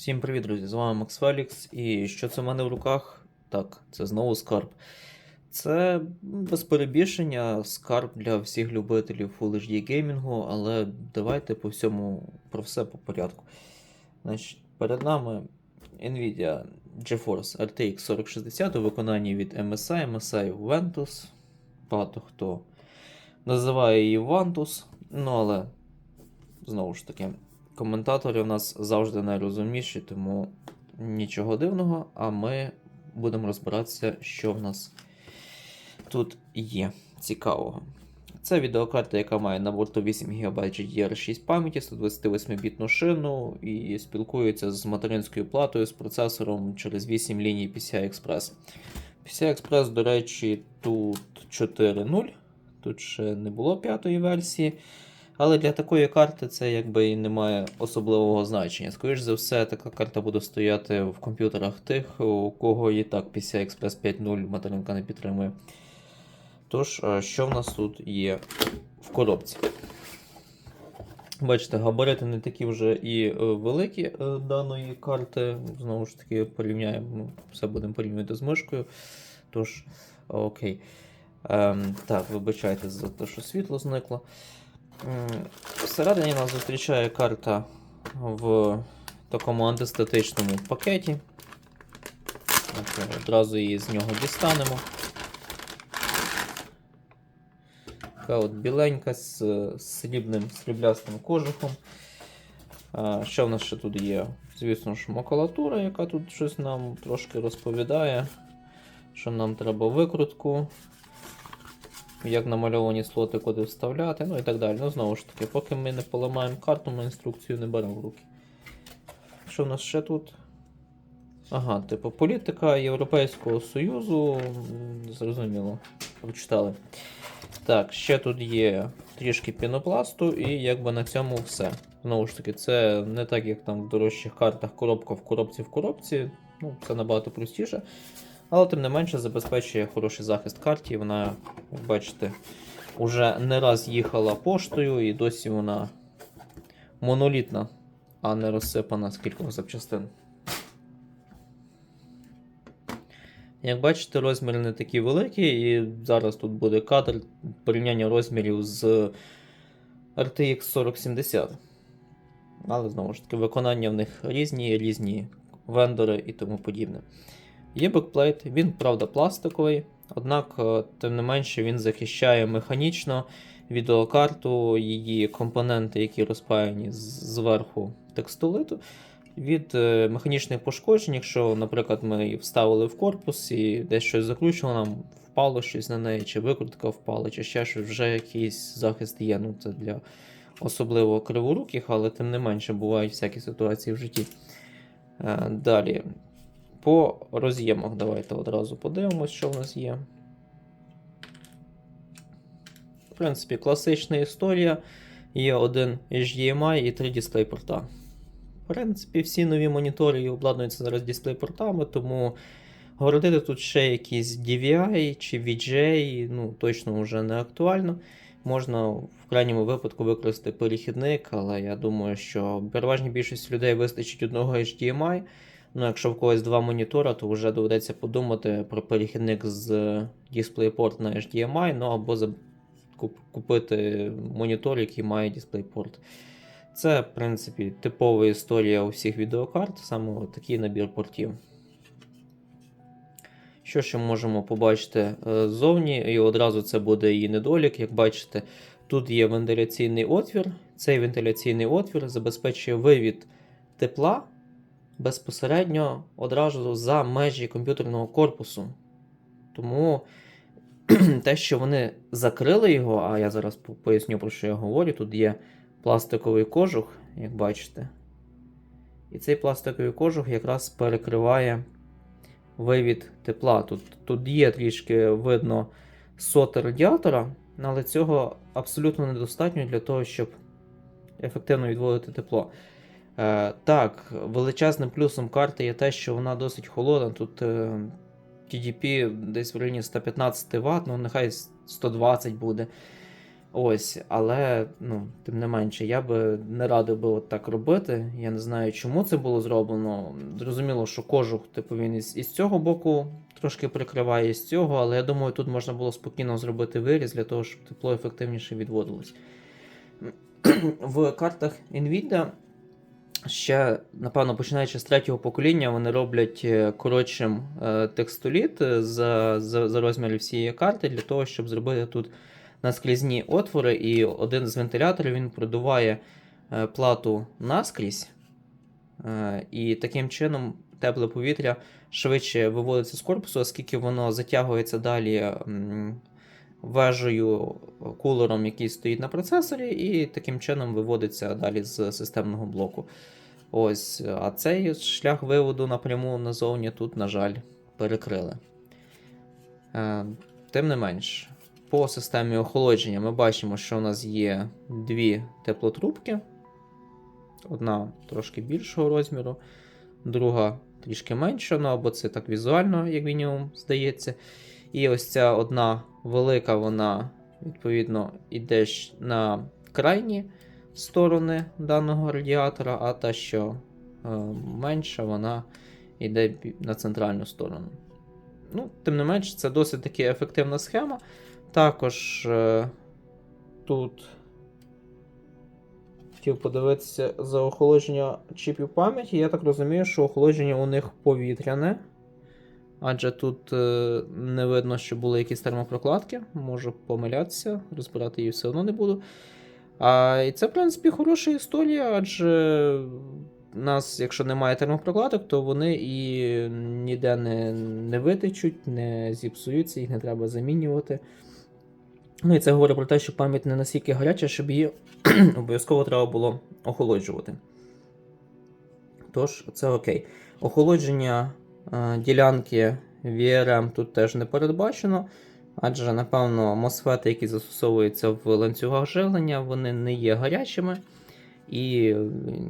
Всім привіт, друзі! З вами Макс Фелікс. І що це в мене в руках? Так, це знову скарб. Це без перебільшення скарб для всіх любителів Full HD геймінгу, але давайте по всьому про все по порядку. Значить, перед нами Nvidia GeForce RTX 4060 у виконанні від MSI, MSI Ventus. Багато хто називає її Ventus, ну але знову ж таки. Коментатори у нас завжди найрозумніші, тому нічого дивного. А ми будемо розбиратися, що в нас тут є цікавого. Це відеокарта, яка має на борту 8 ГБ GDDR6 пам'яті, 128-бітну шину і спілкується з материнською платою з процесором через 8 ліній PCI Express. PCI Express, до речі, тут 4.0, тут ще не було п'ятої версії. Але для такої карти це якби і не має особливого значення. Скоріше за все, така карта буде стояти в комп'ютерах тих, у кого і так PCI Express 5.0 материнка не підтримує. Тож, що в нас тут є в коробці? Бачите, габарити не такі вже і е, великі е, даної карти. Знову ж таки, порівняємо, ну, все будемо порівнювати з мишкою. Тож, окей. Ем, так, вибачайте за те, що світло зникло. М, Всередині нас зустрічає карта в такому антистатичному пакеті. От, Одразу її з нього дістанемо. Така от біленька з срібним сріблястим кожухом. А, Що в нас ще тут є? Звісно ж, макулатура, яка тут щось нам трошки розповідає, що нам треба викрутку як намальовані слоти куди вставляти, ну і так далі. Ну, знову ж таки, поки ми не поламаємо карту, ми інструкцію не беремо в руки. Що в нас ще тут? Ага, типу, політика Європейського Союзу. Зрозуміло, прочитали. Так, ще тут є трішки пінопласту, і якби на цьому все. Знову ж таки, це не так, як там в дорожчих картах коробка в коробці в коробці. Ну, це набагато простіше. Але тим не менше забезпечує хороший захист карті. Вона, як бачите, вже не раз їхала поштою і досі вона монолітна, а не розсипана з кількох запчастин. Як бачите, розміри не такі великі, і зараз тут буде кадр порівняння розмірів з RTX 4070. Але знову ж таки, виконання в них різні, різні вендори і тому подібне. Є бекплейт, він, правда, пластиковий, однак, е, тим не менше, він захищає механічно відеокарту, її компоненти, які розпаяні зверху текстолиту, від е, механічних пошкоджень, якщо, наприклад, ми її вставили в корпус і десь щось закручувало, нам впало щось на неї, чи викрутка впала, чи ще щось, вже якийсь захист є. Ну, це для особливо криворуких, але тим не менше бувають всякі ситуації в житті. Е, Далі. По роз'ємах давайте одразу подивимось, що в нас є. В принципі, класична історія. Є один HDMI і три дисплей-порта. В принципі, всі нові монітори обладнуються зараз дисплей-портами, тому городити тут ще якісь DVI чи VGA, ну, точно вже не актуально. Можна в крайньому випадку використати перехідник, але я думаю, що переважній більшості людей вистачить одного HDMI. Ну, якщо в когось два монітора, то вже доведеться подумати про перехідник з DisplayPort на HDMI, ну або за... куп- купити монітор, який має DisplayPort. Це, в принципі, типова історія у всіх відеокарт, саме такий набір портів. Що ще можемо побачити е, ззовні, і одразу це буде її недолік. Як бачите, тут є вентиляційний отвір. Цей вентиляційний отвір забезпечує вивід тепла безпосередньо одразу за межі комп'ютерного корпусу. Тому те, що вони закрили його, а я зараз поясню, про що я говорю, тут є пластиковий кожух, як бачите. І цей пластиковий кожух якраз перекриває вивід тепла. Тут, тут є трішки видно соти радіатора, але цього абсолютно недостатньо для того, щоб ефективно відводити тепло. Е, так, величезним плюсом карти є те, що вона досить холодна. Тут е, TDP десь в районі 115 Вт, ну нехай 120 буде. Ось, але ну, тим не менше, я би не радив би от так робити. Я не знаю, чому це було зроблено. Зрозуміло, що кожух, типу, він із, із цього боку трошки прикриває з цього, але я думаю, тут можна було спокійно зробити виріз для того, щоб тепло ефективніше відводилось. В картах Nvidia ще, напевно, починаючи з третього покоління, вони роблять е, коротшим е, текстоліт е, за, за, за розміри всієї карти для того, щоб зробити тут наскрізні отвори, і один з вентиляторів він продуває плату наскрізь, і таким чином тепле повітря швидше виводиться з корпусу, оскільки воно затягується далі вежею, кулером, який стоїть на процесорі, і таким чином виводиться далі з системного блоку. Ось, а цей шлях виводу напряму назовні тут, на жаль, перекрили. Е, Тим не менш, по системі охолодження ми бачимо, що у нас є дві теплотрубки. Одна трошки більшого розміру, друга трішки менша, ну або це так візуально, як мінімум, здається. І ось ця одна велика, вона, відповідно, йде на крайні сторони даного радіатора, а та, що е, менша, вона йде на центральну сторону. Ну, тим не менш, це досить таки ефективна схема. Також е, тут хотів подивитися за охолодження чіпів пам'яті. Я так розумію, що охолодження у них повітряне. Адже тут е, не видно, що були якісь термопрокладки. Можу помилятися, розбирати її все одно не буду. А, і це, в принципі, хороша історія, адже нас, якщо немає термопрокладок, то вони і ніде не, не витечуть, не зіпсуються, їх не треба замінювати. Ну і це говорить про те, що пам'ять не настільки гаряча, щоб її обов'язково треба було охолоджувати. Тож, це окей. Охолодження ділянки VRM тут теж не передбачено, адже, напевно, MOSFET, які застосовуються в ланцюгах живлення, вони не є гарячими, і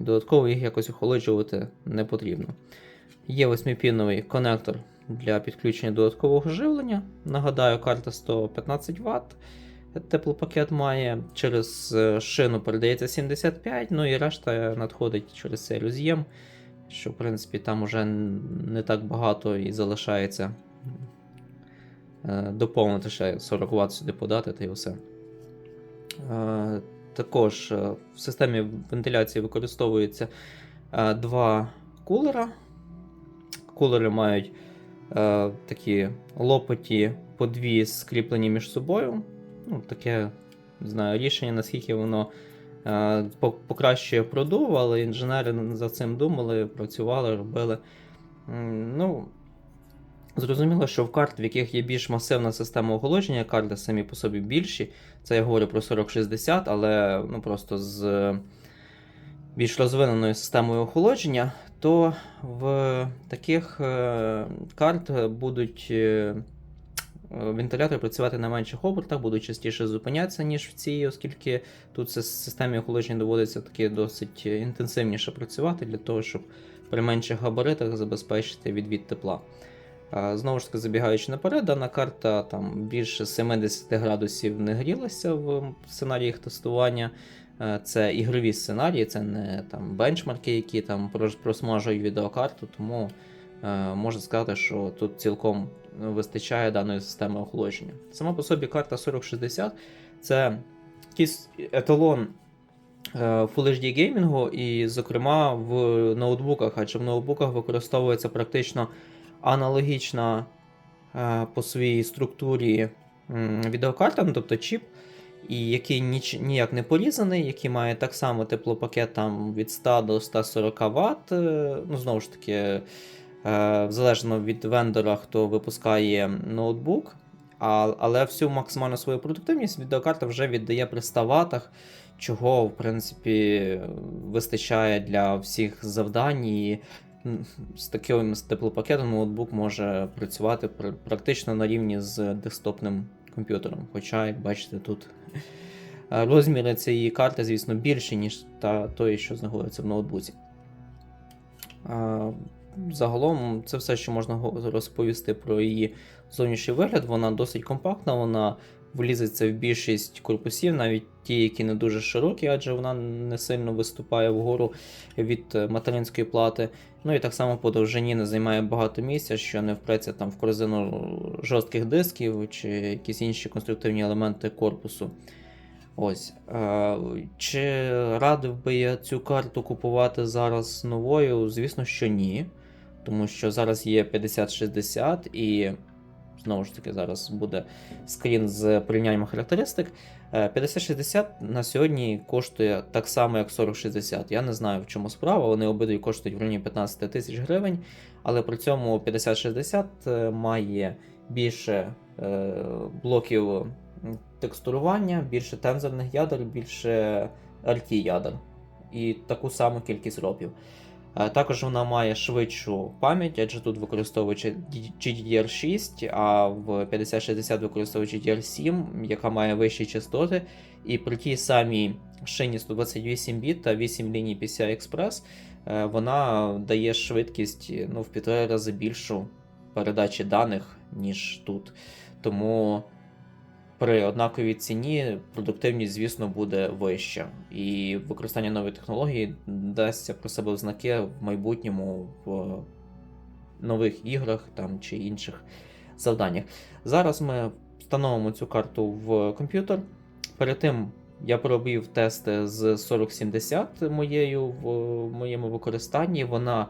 додатково їх якось охолоджувати не потрібно. Є 8-піновий конектор для підключення додаткового живлення. Нагадаю, карта 115 Вт. Теплопакет має через е, шину передається 75, ну і решта надходить через цей роз'єм, що в принципі там уже не так багато і залишається е, доповнити ще 40 Вт сюди подати та й все. Е, Також е, в системі вентиляції використовується два кулера. Кулери мають такі лопаті по дві скріплені між собою. Ну, таке не знаю, рішення, наскільки воно покращує продув, але інженери за цим думали, працювали, робили. Ну, зрозуміло, що в карт, в яких є більш масивна система охолодження, карти самі по собі більші. Це я говорю про 4060, але ну, просто з більш розвиненою системою охолодження, то в таких е, карт будуть е, вентилятори працювати на менших обертах, будуть частіше зупинятися, ніж в цій, оскільки тут в системі охолодження доводиться таки досить інтенсивніше працювати для того, щоб при менших габаритах забезпечити відвід тепла. Знову ж таки, забігаючи наперед, дана карта там більше 70 градусів не грілася в сценаріях тестування. Е, Це ігрові сценарії, це не там бенчмарки, які там просмажують відеокарту, тому е, можна сказати, що тут цілком вистачає даної системи охолодження. Сама по собі карта 4060 це якийсь еталон е, Full HD геймінгу, і, зокрема, в ноутбуках, адже в ноутбуках використовується практично аналогічна е, по своїй структурі відеокарта, ну, тобто чіп, і який ніч, ніяк не порізаний, який має так само теплопакет там, від 100 до 140 Вт. е, Ну, знову ж таки, залежно від вендора, хто випускає ноутбук. Але всю максимальну свою продуктивність відеокарта вже віддає при 100 ватах, чого, в принципі, вистачає для всіх завдань. І з таким теплопакетом ноутбук може працювати практично на рівні з десктопним комп'ютером. Хоча, як бачите, тут е, розміри цієї карти, звісно, більші, ніж та тої, що знаходиться в ноутбуці. Загалом, це все, що можна розповісти про її зовнішній вигляд. Вона досить компактна, вона влізеться в більшість корпусів, навіть ті, які не дуже широкі, адже вона не сильно виступає вгору від е, материнської плати. Ну і так само по довжині не займає багато місця, що не впреться там в корзину жорстких дисків чи якісь інші конструктивні елементи корпусу. Ось. Е, Чи радив би я цю карту купувати зараз новою? Звісно, що ні. Тому що зараз є 5060 і. Знову ж таки, зараз буде скрін з порівнянням характеристик. Е, 5060 на сьогодні коштує так само, як 4060. Я не знаю, в чому справа. Вони обидві коштують в районі 15 тисяч гривень, але при цьому 5060 е, має більше е, блоків текстурування, більше тензорних ядер, більше RT ядер і таку саму кількість ропів. Е, Також вона має швидшу пам'ять, адже тут використовуючи GDDR6, а в 5060 використовуючи DDR7, яка має вищі частоти. І при тій самій шині 128 біт та 8 ліній PCI Express е, вона дає швидкість ну, в півтори рази більшу передачі даних, ніж тут. Тому при однаковій ціні продуктивність, звісно, буде вища. І використання нової технології дасться про себе в знаки в майбутньому в нових іграх там, чи інших завданнях. Зараз ми встановимо цю карту в комп'ютер. Перед тим я пробив тести з 4070 моєю в моєму використанні. Вона,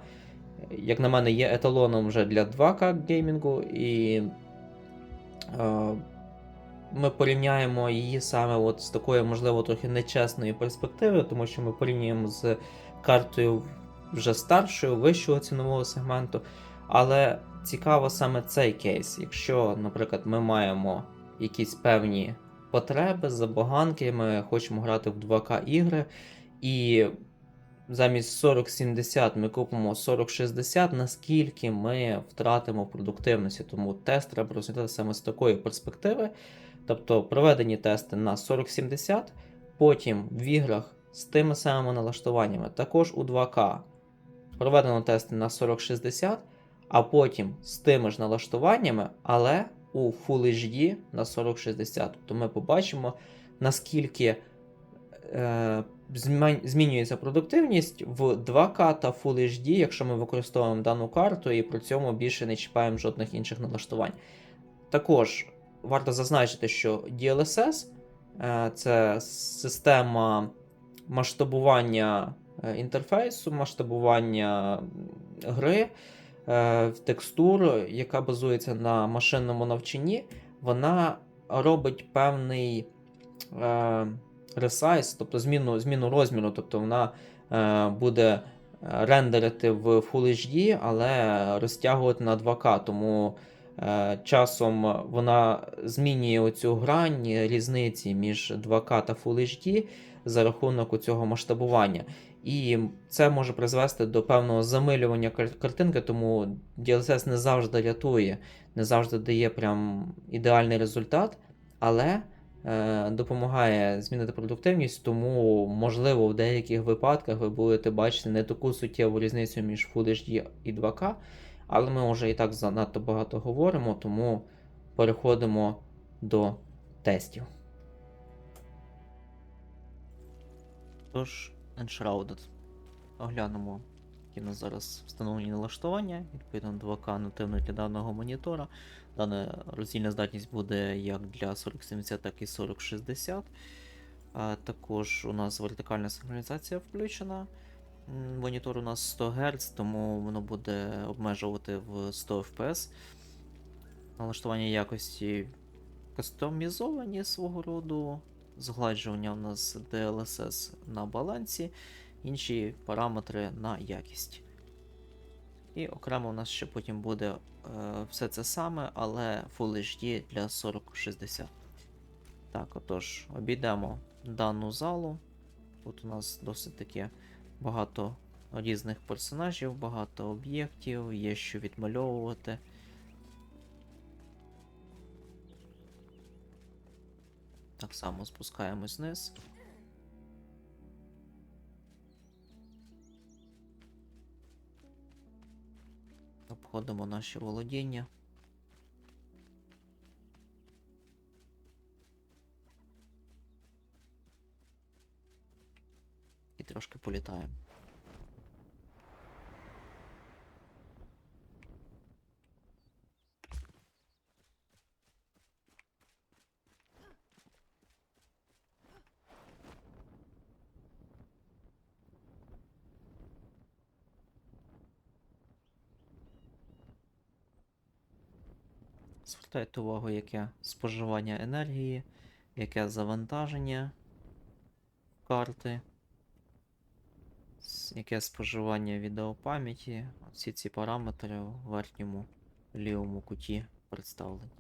як на мене, є еталоном вже для 2К геймінгу, і е, ми порівняємо її саме от з такої, можливо, трохи нечесної перспективи, тому що ми порівнюємо з картою вже старшою, вищого цінового сегменту. Але цікаво саме цей кейс. Якщо, наприклад, ми маємо якісь певні потреби, забаганки, ми хочемо грати в 2К ігри, і замість 4070 ми купимо 4060, наскільки ми втратимо продуктивності. Тому тест треба розглядати саме з такої перспективи. Тобто проведені тести на 4070, потім в іграх з тими самими налаштуваннями, також у 2К. Проведено тести на 4060, а потім з тими ж налаштуваннями, але у Full HD на 4060. Тобто ми побачимо, наскільки е, змінюється продуктивність в 2К та Full HD, якщо ми використовуємо дану карту і при цьому більше не чіпаємо жодних інших налаштувань. Також варто зазначити, що DLSS е, це система масштабування е, інтерфейсу, масштабування гри, е, текстур, яка базується на машинному навчанні, вона робить певний ресайз, тобто зміну, зміну розміру, тобто вона буде рендерити в Full HD, але розтягувати на 2К. Тому часом вона змінює оцю грань різниці між 2К та Full HD за рахунок цього масштабування. І це може призвести до певного замилювання картинки, тому DLSS не завжди рятує, не завжди дає прям ідеальний результат, але е, допомагає змінити продуктивність, тому, можливо, в деяких випадках ви будете бачити не таку суттєву різницю між Full HD і 2К, але ми вже і так занадто багато говоримо, тому переходимо до тестів. Тож, Enshrouded. Оглянемо, які нас зараз встановлені налаштування, відповідно 2К нативно для даного монітора. Дана роздільна здатність буде як для 4070, так і 4060. А також у нас вертикальна синхронізація включена. Монітор у нас 100 Гц, тому воно буде обмежувати в 100 FPS. Налаштування якості кастомізовані свого роду. Згладжування у нас DLSS на балансі, інші параметри на якість. І окремо у нас ще потім буде е, все це саме, але Full HD для 4060. Так, отож, обійдемо дану залу. Тут у нас досить таки багато різних персонажів, багато об'єктів, є що відмальовувати. Так само спускаємось вниз. Обходимо наші володіння. Трошки політаємо. Звертайте увагу, яке споживання енергії, яке завантаження карти, яке споживання відеопам'яті. Всі ці параметри у верхньому лівому куті представлені.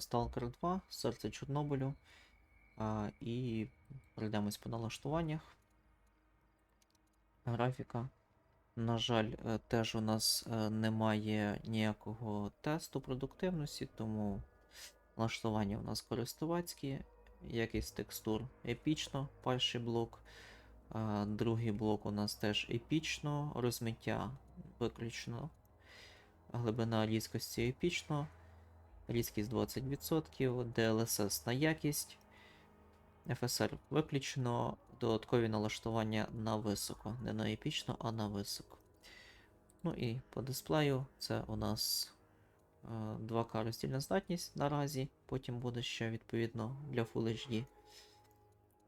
Stalker 2, серце Чорнобилю. І пройдемось по налаштуваннях. Графіка. На жаль, е, теж у нас е, немає ніякого тесту продуктивності, тому налаштування у нас користувацькі. Якість текстур епічно, перший блок. Другий блок у нас теж епічно, розмиття виключно. Глибина різкості епічно. Різкість 20%, DLSS на якість. FSR виключено. Додаткові налаштування на високо. Не на епічно, а на високо. Ну і по дисплею це у нас е, 2К роздільна здатність наразі. Потім буде ще відповідно для Full HD.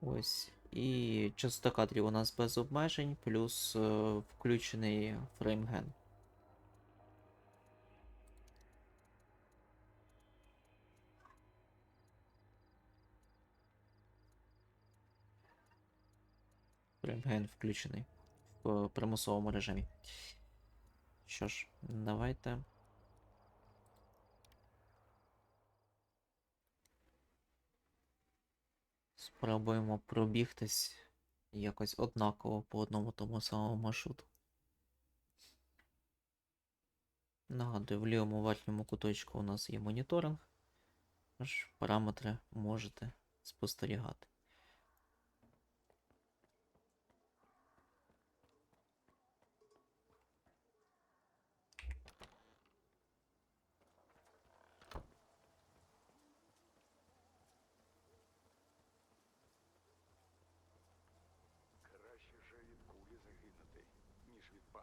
Ось. І частота кадрів у нас без обмежень, плюс е, включений фреймген. Фреймген включений в примусовому режимі. Що ж, давайте. Спробуємо пробігтись якось однаково по одному тому самому маршруту. Нагадую, в лівому верхньому куточку у нас є моніторинг. Тож параметри можете спостерігати.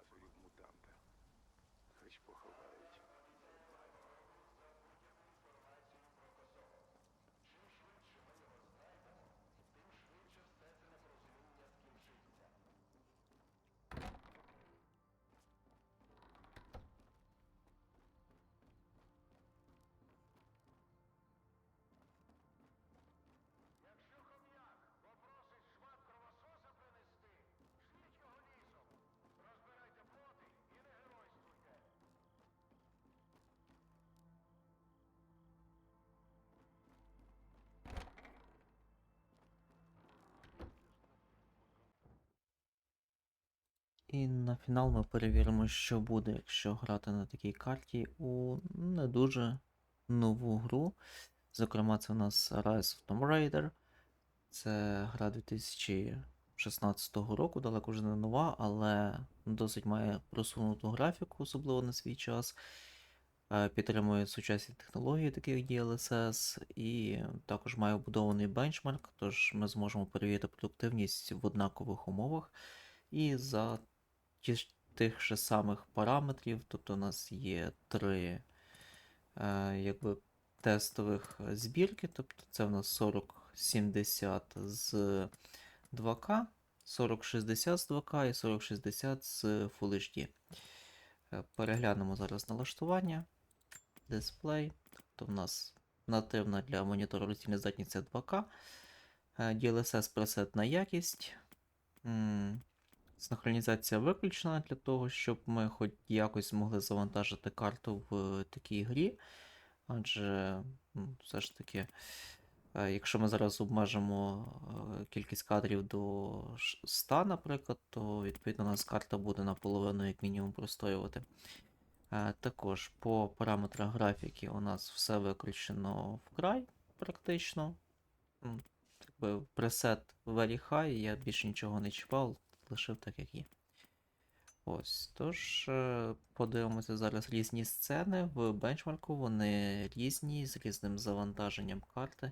Ніж від мутанта. Хоч поховають. І на фінал ми перевіримо, що буде, якщо грати на такій карті у не дуже нову гру. Зокрема, це у нас Rise of Tomb Raider. Це гра 2016 року, далеко вже не нова, але досить має просунуту графіку, особливо на свій час. Е, Підтримує сучасні технології, таких як DLSS, і також має вбудований бенчмарк, тож ми зможемо перевірити продуктивність в однакових умовах. І за тих же самих параметрів, тобто у нас є три е, якби, тестових збірки, тобто це в нас 4070 з 2К, 4060 з 2К і 4060 з Full HD. Е, Переглянемо зараз налаштування, дисплей. Тобто в нас нативна для монітору роздільна здатність це 2К. Е, DLSS пресет на якість. Синхронізація виключена для того, щоб ми хоч якось могли завантажити карту в такій грі. Адже м, все ж таки, е, якщо ми зараз обмежимо е, кількість кадрів до 100, наприклад, то відповідно у нас карта буде наполовину як мінімум простоювати. Е, Також по параметрах графіки у нас все виключено вкрай практично. Пресет Very High, я більше нічого не чіпав, лишив так, як є. Ось. Тож, е, подивимося зараз різні сцени в бенчмарку. Вони різні, з різним завантаженням карти.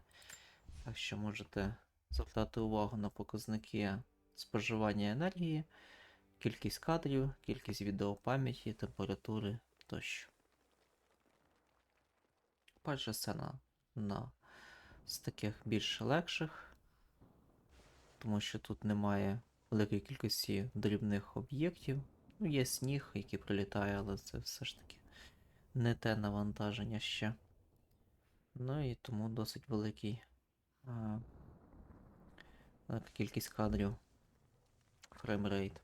Так що можете звертати увагу на показники споживання енергії, кількість кадрів, кількість відеопам'яті, температури тощо. Перша сцена на з таких більш легших, тому що тут немає великої кількості дрібних об'єктів. Ну, є сніг, який прилітає, але це все ж таки не те навантаження ще. Ну і тому досить великий, а, велика кількість кадрів фреймрейт.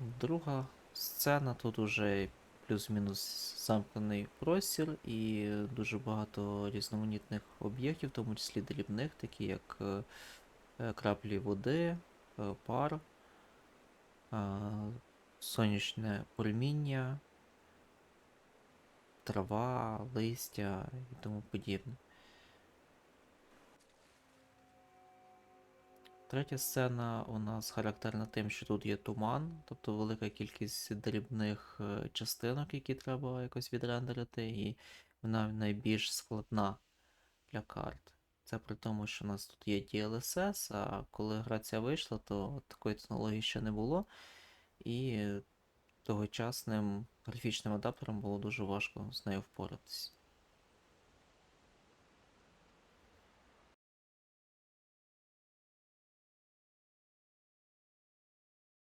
Друга сцена тут уже плюс-мінус замкнений простір і дуже багато різноманітних об'єктів, в тому числі дрібних, такі як е, е, краплі води, е, пар, сонячне проміння, трава, листя і тому подібне. Третя сцена у нас характерна тим, що тут є туман, тобто велика кількість дрібних е, частинок, які треба якось відрендерити, і вона найбільш складна для карт. Це при тому, що у нас тут є DLSS, а коли гра ця вийшла, то такої технології ще не було. І тогочасним графічним адаптером було дуже важко з нею впоратись.